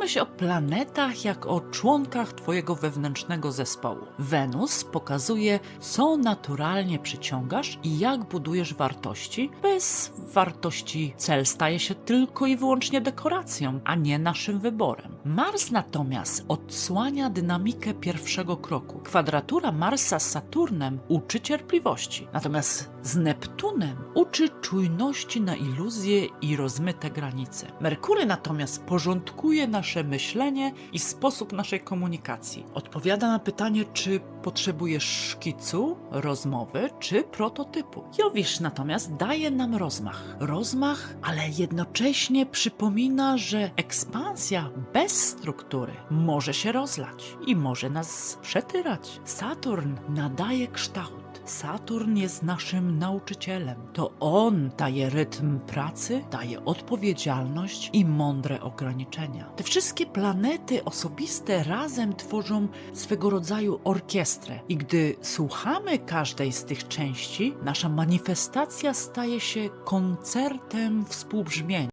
Pomyśl o planetach jak o członkach Twojego wewnętrznego zespołu. Wenus pokazuje, co naturalnie przyciągasz i jak budujesz wartości. Bez wartości cel staje się tylko i wyłącznie dekoracją, a nie naszym wyborem. Mars natomiast odsłania dynamikę pierwszego kroku. Kwadratura Marsa z Saturnem uczy cierpliwości, natomiast z Neptunem uczy czujności na iluzje i rozmyte granice. Merkury natomiast porządkuje nasze myślenie i sposób naszej komunikacji. Odpowiada na pytanie, czy potrzebujesz szkicu, rozmowy, czy prototypu. Jowisz natomiast daje nam rozmach. Rozmach, ale jednocześnie przypomina, że ekspansja bez struktury może się rozlać i może nas przetyrać. Saturn nadaje kształt. Saturn jest naszym nauczycielem. To on daje rytm pracy, daje odpowiedzialność i mądre ograniczenia. Te wszystkie planety osobiste razem tworzą swego rodzaju orkiestrę. I gdy słuchamy każdej z tych części, nasza manifestacja staje się koncertem współbrzmienia.